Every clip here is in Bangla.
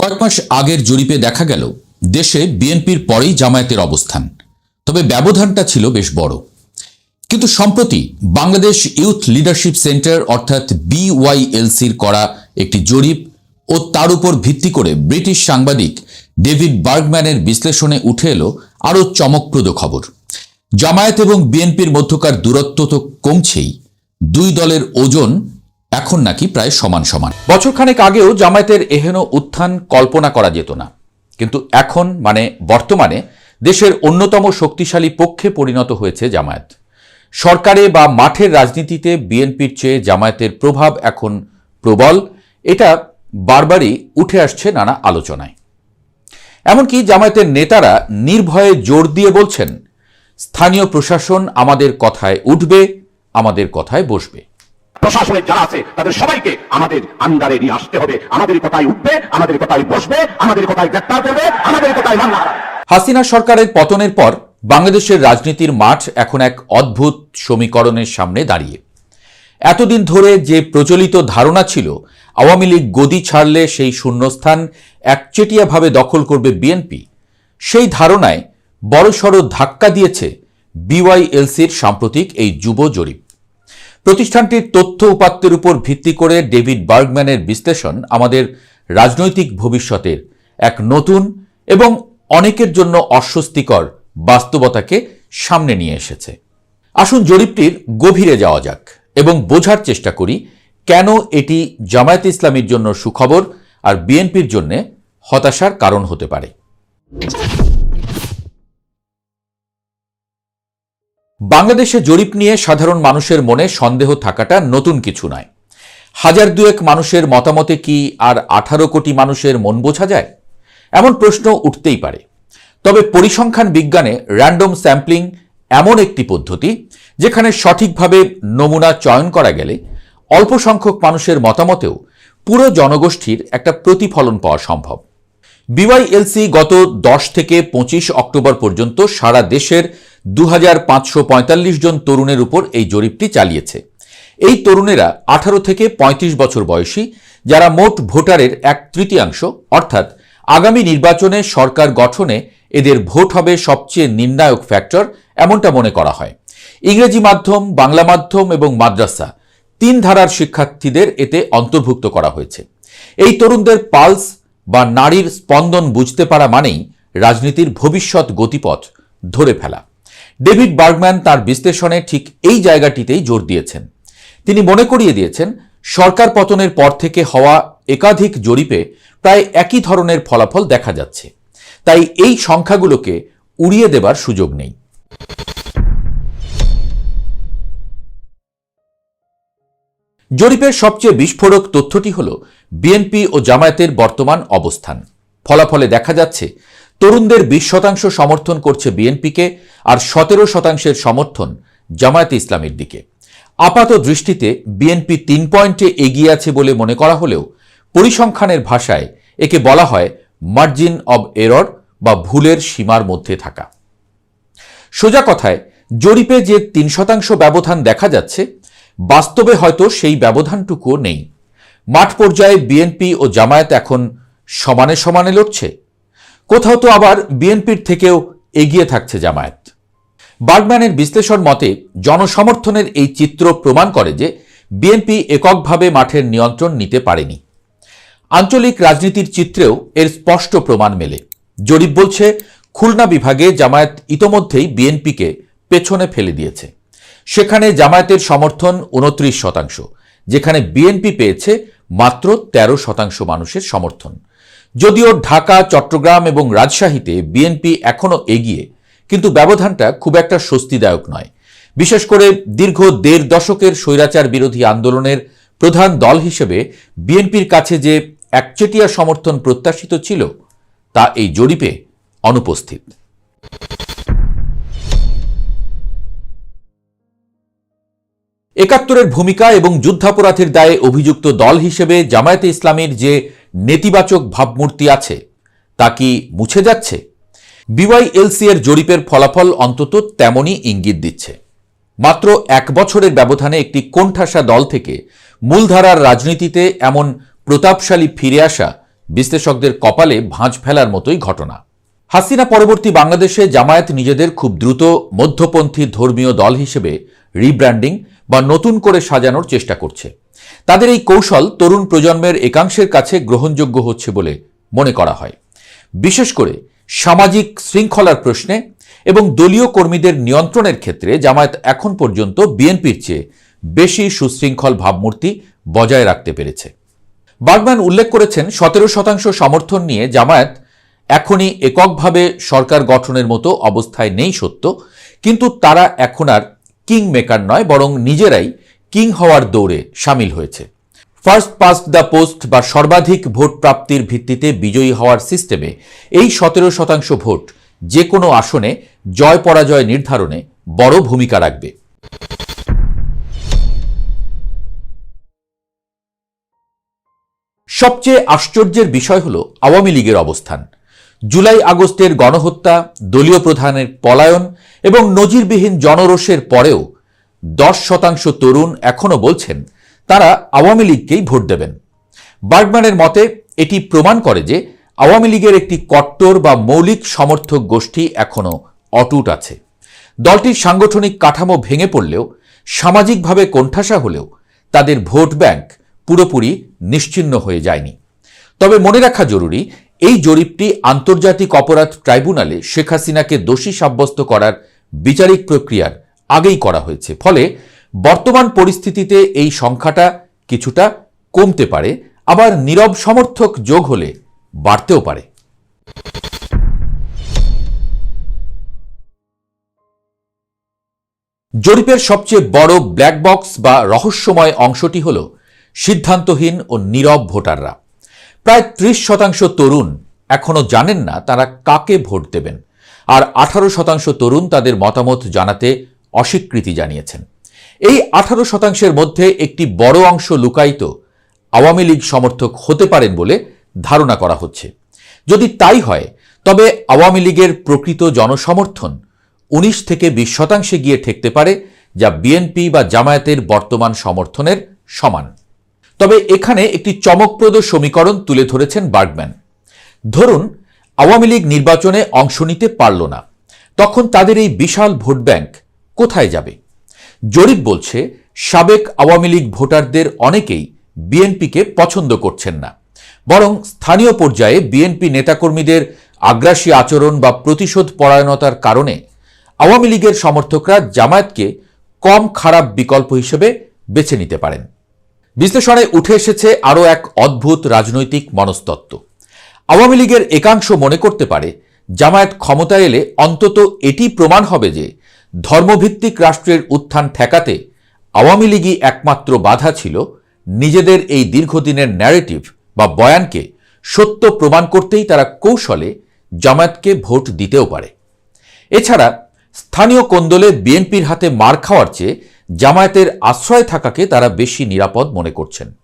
কয়েক মাস আগের জরিপে দেখা গেল, দেশে বিএনপির পরেই জামায়াতের অবস্থান। তবে ব্যবধানটা ছিল বেশ বড়। কিন্তু সম্প্রতি বাংলাদেশ ইউথ লিডারশিপ সেন্টার অর্থাৎ বিওয়াইএলসির করা একটি জরিপ ও তার উপর ভিত্তি করে ব্রিটিশ সাংবাদিক ডেভিড বার্গম্যানের বিশ্লেষণে উঠে এলো আরও চমকপ্রদ খবর। জামায়াত এবং বিএনপির মধ্যকার দূরত্ব তো কমছেই। দুই দলের ওজন এখন নাকি প্রায় সমান সমান। বছরখানেক আগেও জামায়াতের এহেন উত্থান কল্পনা করা যেত না। কিন্তু এখন মানে বর্তমানে, দেশের অন্যতম শক্তিশালী পক্ষে পরিণত হয়েছে জামায়াত। সরকারে বা মাঠের রাজনীতিতে বিএনপির চেয়ে জামায়াতের প্রভাব এখন প্রবল। এটা বারবারই উঠে আসছে নানা আলোচনায়। এমনকি জামায়াতের নেতারা নির্ভয়ে জোর দিয়ে বলছেন, স্থানীয় প্রশাসন আমাদের কথায় উঠবে, আমাদের কথায় বসবে। প্রশাসনের যারা আছে, তাদের সবাইকে আমাদের আন্ডারে নিয়ে আসতে হবে। আমাদের কথায় উঠবে, আমাদের কথায় বসবে, আমাদের কথায় গ্রেপ্তার করবে, আমাদের কথায় মামলা হাসিনা সরকারের পতনের পর বাংলাদেশের রাজনীতির মাঠ এখন এক অদ্ভুত সমীকরণের সামনে দাঁড়িয়ে। এতদিন ধরে যে প্রচলিত ধারণা ছিল, আওয়ামী লীগ গদি ছাড়লে সেই শূন্যস্থান একচেটিয়াভাবে দখল করবে বিএনপি, সেই ধারণায় বড়সড় ধাক্কা দিয়েছে বিওয়াইএলসির সাম্প্রতিক এই যুব জরিপ। প্রতিষ্ঠানটির তথ্য উপাত্তের উপর ভিত্তি করে ডেভিড বার্গম্যানের বিশ্লেষণ আমাদের রাজনৈতিক ভবিষ্যতের, এক নতুন এবং অনেকের জন্য অস্বস্তিকর বাস্তবতাকে সামনে নিয়ে এসেছে। আসুন জরিপটির গভীরে যাওয়া যাক এবং বোঝার চেষ্টা করি, কেন এটি জামায়াত ইসলামীর জন্য সুখবর আর বিএনপির জন্য হতাশার কারণ হতে পারে। বাংলাদেশে জরিপ নিয়ে সাধারণ মানুষের মনে সন্দেহ থাকাটা নতুন কিছু নয়। হাজার দুয়েক মানুষের মতামতে কি আর আঠারো কোটি মানুষের মন বোঝা যায়? এমন প্রশ্ন উঠতেই পারে। তবে পরিসংখ্যান বিজ্ঞানে র্যান্ডম স্যাম্পলিং এমন একটি পদ্ধতি, যেখানে সঠিকভাবে নমুনা চয়ন করা গেলে অল্প সংখ্যক মানুষের মতামতেও পুরো জনগোষ্ঠীর একটা প্রতিফলন পাওয়া সম্ভব। বিওয়াইএলসি গত দশ থেকে পঁচিশ অক্টোবর পর্যন্ত সারা দেশের দু হাজার পাঁচশো পঁয়তাল্লিশ জন তরুণের উপর এই জরিপটি চালিয়েছে। এই তরুণেরা আঠারো থেকে ৩৫ বছর বয়সী, যারা মোট ভোটারের এক তৃতীয়াংশ, অর্থাৎ আগামী নির্বাচনে সরকার গঠনে এদের ভোট হবে সবচেয়ে নির্ণায়ক ফ্যাক্টর, এমনটা মনে করা হয়। ইংরেজি মাধ্যম, বাংলা মাধ্যম এবং মাদ্রাসা তিন ধারার শিক্ষার্থীদের এতে অন্তর্ভুক্ত করা হয়েছে। এই তরুণদের পালস বা নারীর স্পন্দন বুঝতে পারা মানেই রাজনীতির ভবিষ্যৎ গতিপথ ধরে ফেলা। ডেভিড বার্গম্যান তার বিশ্লেষণে ঠিক এই জায়গাটিতেই জোর দিয়েছেন। তিনি মনে করিয়ে দিয়েছেন, সরকার পতনের পর থেকে হওয়া একাধিক জরিপে প্রায় একই ধরনের ফলাফল দেখা যাচ্ছে। তাই এই সংখ্যাগুলোকে উড়িয়ে দেবার সুযোগ নেই। জরিপের সবচেয়ে বিস্ফোরক তথ্যটি হল বিএনপি ও জামায়াতের বর্তমান অবস্থান। ফলাফলে দেখা যাচ্ছে, তরুণদের বিশ শতাংশ সমর্থন করছে বিএনপিকে আর সতেরো শতাংশের সমর্থন জামায়াতে ইসলামের দিকে। আপাত দৃষ্টিতে বিএনপি তিন পয়েন্টে এগিয়ে আছে বলে মনে করা হলেও পরিসংখ্যানের ভাষায় একে বলা হয় মার্জিন অব এরর বা ভুলের সীমার মধ্যে থাকা। সোজা কথায়, জরিপে যে তিন শতাংশ ব্যবধান দেখা যাচ্ছে, বাস্তবে হয়তো সেই ব্যবধানটুকুও নেই। মাঠ পর্যায়ে বিএনপি ও জামায়াত এখন সমানে সমানে লড়ছে। কোথাও তো আবার বিএনপির থেকেও এগিয়ে থাকছে জামায়াত। বার্গম্যানের বিশ্লেষণ মতে, জনসমর্থনের এই চিত্র প্রমাণ করে যে বিএনপি এককভাবে মাঠের নিয়ন্ত্রণ নিতে পারেনি। আঞ্চলিক রাজনীতির চিত্রেও এর স্পষ্ট প্রমাণ মেলে। জরিপ বলছে, খুলনা বিভাগে জামায়াত ইতোমধ্যেই বিএনপিকে পেছনে ফেলে দিয়েছে। সেখানে জামায়াতের সমর্থন উনত্রিশ শতাংশ, যেখানে বিএনপি পেয়েছে মাত্র ১৩ শতাংশ মানুষের সমর্থন। যদিও ঢাকা, চট্টগ্রাম এবং রাজশাহীতে বিএনপি এখনও এগিয়ে, কিন্তু ব্যবধানটা খুব একটা স্বস্তিদায়ক নয়। বিশেষ করে দীর্ঘ দেড় দশকের স্বৈরাচার বিরোধী আন্দোলনের প্রধান দল হিসেবে বিএনপির কাছে যে একচেটিয়া সমর্থন প্রত্যাশিত ছিল, তা এই জরিপে অনুপস্থিত। একাত্তরের ভূমিকা এবং যুদ্ধাপরাধের দায়ে অভিযুক্ত দল হিসেবে জামায়াতে ইসলামীর যে নেতিবাচক ভাবমূর্তি আছে, তা কি মুছে যাচ্ছে? বিওয়াইএলসি এর জরিপের ফলাফল অন্তত তেমনই ইঙ্গিত দিচ্ছে। মাত্র এক বছরের ব্যবধানে একটি কোণঠাসা দল থেকে মূলধারার রাজনীতিতে এমন প্রতাপশালী ফিরে আসা বিশ্লেষকদের কপালে ভাঁজ ফেলার মতোই ঘটনা। হাসিনা পরবর্তী বাংলাদেশে জামায়াত নিজেদের খুব দ্রুত মধ্যপন্থী ধর্মীয় দল হিসেবে রিব্র্যান্ডিং বা নতুন করে সাজানোর চেষ্টা করছে। তাদের এই কৌশল তরুণ প্রজন্মের একাংশের কাছে গ্রহণযোগ্য হচ্ছে বলে মনে করা হয়। বিশেষ করে সামাজিক শৃঙ্খলার প্রশ্নে এবং দলীয় কর্মীদের নিয়ন্ত্রণের ক্ষেত্রে জামায়াত এখন পর্যন্ত বিএনপির চেয়ে বেশি সুশৃঙ্খল ভাবমূর্তি বজায় রাখতে পেরেছে। বাগম্যান উল্লেখ করেছেন, সতেরো শতাংশ সমর্থন নিয়ে জামায়াত এখনই এককভাবে সরকার গঠনের মতো অবস্থায় নেই সত্য, কিন্তু তারা এখন আর কিং মেকার নয়, বরং নিজেরাই কিং হওয়ার দৌড়ে সামিল হয়েছে। ফার্স্ট পাস্ট দ্য পোস্ট বা সর্বাধিক ভোট প্রাপ্তির ভিত্তিতে বিজয়ী হওয়ার সিস্টেমে এই সতেরো শতাংশ ভোট যে কোনো আসনে জয় পরাজয় নির্ধারণে বড় ভূমিকা রাখবে। সবচেয়ে আশ্চর্যের বিষয় হল আওয়ামী লীগের অবস্থান। জুলাই আগস্টের গণহত্যা, দলীয় প্রধানের পলায়ন এবং নজিরবিহীন জনরোষের পরেও দশ শতাংশ তরুণ এখনও বলছেন তারা আওয়ামী লীগকেই ভোট দেবেন। বার্গম্যানের মতে, এটি প্রমাণ করে যে আওয়ামী লীগের একটি কট্টর বা মৌলিক সমর্থক গোষ্ঠী এখনও অটুট আছে। দলটির সাংগঠনিক কাঠামো ভেঙে পড়লেও, সামাজিকভাবে কোণঠাসা হলেও তাদের ভোট ব্যাংক পুরোপুরি নিশ্চিহ্ন হয়ে যায়নি। তবে মনে রাখা জরুরি এই জরিপটি আন্তর্জাতিক অপরাধ ট্রাইব্যুনালে শেখ হাসিনাকে দোষী সাব্যস্ত করার বিচারিক প্রক্রিয়ার আগেই করা হয়েছে। ফলে বর্তমান পরিস্থিতিতে এই সংখ্যাটা কিছুটা কমতে পারে, আবার নীরব সমর্থক যোগ হলে বাড়তেও পারে। জরিপের সবচেয়ে বড় ব্ল্যাক বক্স বা রহস্যময় অংশটি হল সিদ্ধান্তহীন ও নীরব ভোটাররা। প্রায় ত্রিশ শতাংশ তরুণ এখনও জানেন না তারা কাকে ভোট দেবেন। আর আঠারো শতাংশ তরুণ তাদের মতামত জানাতে অস্বীকৃতি জানিয়েছেন। এই আঠারো শতাংশের মধ্যে একটি বড় অংশ লুকায়িত আওয়ামী লীগ সমর্থক হতে পারেন বলে ধারণা করা হচ্ছে। যদি তাই হয়, তবে আওয়ামী লীগের প্রকৃত জনসমর্থন উনিশ থেকে বিশ শতাংশে গিয়ে ঠেকতে পারে, যা বিএনপি বা জামায়াতের বর্তমান সমর্থনের সমান। তবে এখানে একটি চমকপ্রদ সমীকরণ তুলে ধরেছেন বার্গম্যান। ধরুন, আওয়ামী লীগ নির্বাচনে অংশ নিতে পারল না। তখন তাদের এই বিশাল ভোট ব্যাংক কোথায় যাবে? জরিপ বলছে, সাবেক আওয়ামী লীগ ভোটারদের অনেকেই বিএনপিকে পছন্দ করছেন না। বরং স্থানীয় পর্যায়ে বিএনপি নেতাকর্মীদের আগ্রাসী আচরণ বা প্রতিশোধ পরায়ণতার কারণে আওয়ামী লীগের সমর্থকরা জামায়াতকে কম খারাপ বিকল্প হিসেবে বেছে নিতে পারেন। বিশ্লেষণে উঠে এসেছে আরও এক অদ্ভুত রাজনৈতিক মনস্তত্ত্ব। আওয়ামী লীগের একাংশ মনে করতে পারে, জামায়াত ক্ষমতায় এলে অন্তত এটি প্রমাণ হবে যে ধর্মভিত্তিক রাষ্ট্রের উত্থান ঠেকাতে আওয়ামী লীগই একমাত্র বাধা ছিল নিজেদের এই দীর্ঘদিনের ন্যারেটিভ বা বয়ানকে সত্য প্রমাণ করতেই তারা কৌশলে জামায়াতকে ভোট দিতেও পারে। এছাড়া স্থানীয় কোন্দলে বিএনপির হাতে মার খাওয়ার চেয়ে জামায়াতের আশ্রয় থাকাকে তারা বেশি নিরাপদ মনে করছেন।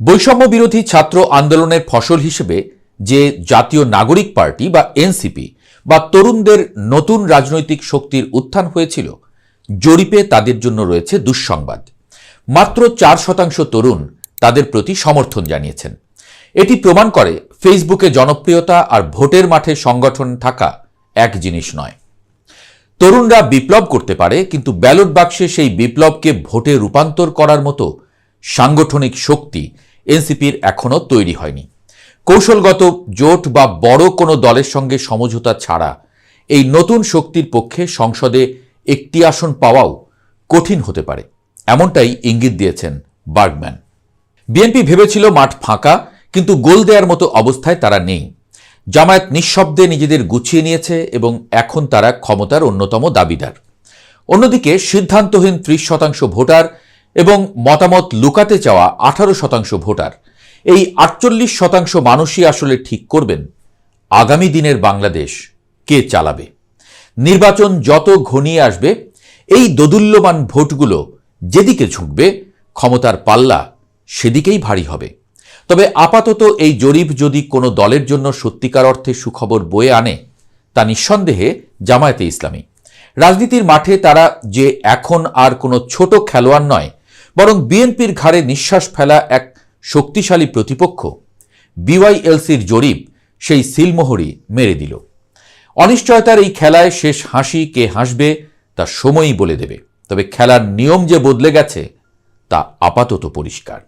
বৈষম্য বিরোধী ছাত্র আন্দোলনের ফসল হিসেবে যে জাতীয় নাগরিক পার্টি বা এনসিপি বা তরুণদের নতুন রাজনৈতিক শক্তির উত্থান হয়েছিল, জরিপে তাদের জন্য রয়েছে দুঃসংবাদ। মাত্র চার শতাংশ তরুণ তাদের প্রতি সমর্থন জানিয়েছেন। এটি প্রমাণ করে ফেসবুকে জনপ্রিয়তা আর ভোটের মাঠে সংগঠন থাকা এক জিনিস নয়। তরুণরা বিপ্লব করতে পারে, কিন্তু ব্যালট বাক্সে সেই বিপ্লবকে ভোটে রূপান্তর করার মতো সাংগঠনিক শক্তি এনসিপির এখনও তৈরি হয়নি। কৌশলগত জোট বা বড় কোনো দলের সঙ্গে সমঝোতা ছাড়া এই নতুন শক্তির পক্ষে সংসদে একটি আসন পাওয়াও কঠিন হতে পারে, এমনটাই ইঙ্গিত দিয়েছেন বার্গম্যান। বিএনপি ভেবেছিল মাঠ ফাঁকা কিন্তু গোল দেওয়ার মতো অবস্থায় তারা নেই। জামায়াত নিঃশব্দে নিজেদের গুছিয়ে নিয়েছে এবং এখন তারা ক্ষমতার অন্যতম দাবিদার। অন্যদিকে সিদ্ধান্তহীন ত্রিশ শতাংশ ভোটার এবং মতামত লুকাতে চাওয়া আঠারো শতাংশ ভোটার। এই আটচল্লিশ শতাংশ মানুষই আসলে ঠিক করবেন। আগামী দিনের বাংলাদেশ কে চালাবে? নির্বাচন যত ঘনিয়ে আসবে, এই দোদুল্যমান ভোটগুলো যেদিকে ঝুঁকবে, ক্ষমতার পাল্লা সেদিকেই ভারী হবে। তবে আপাতত এই জরিপ যদি কোনো দলের জন্য সত্যিকার অর্থে সুখবর বয়ে আনে, তা নিঃসন্দেহে জামায়াতে ইসলামী। রাজনীতির মাঠে তারা যে এখন আর কোনো ছোট খেলোয়াড় নয়, বরং বিএনপির ঘাড়ে নিঃশ্বাস ফেলা এক শক্তিশালী প্রতিপক্ষ, বিওয়াইএলসির জরিপ সেই সিলমোহরই মেরে দিল। অনিশ্চয়তার এই খেলায় শেষ হাসি কে হাসবে, তা সময়ই বলে দেবে। তবে খেলার নিয়ম যে বদলে গেছে, তা আপাতত পরিষ্কার।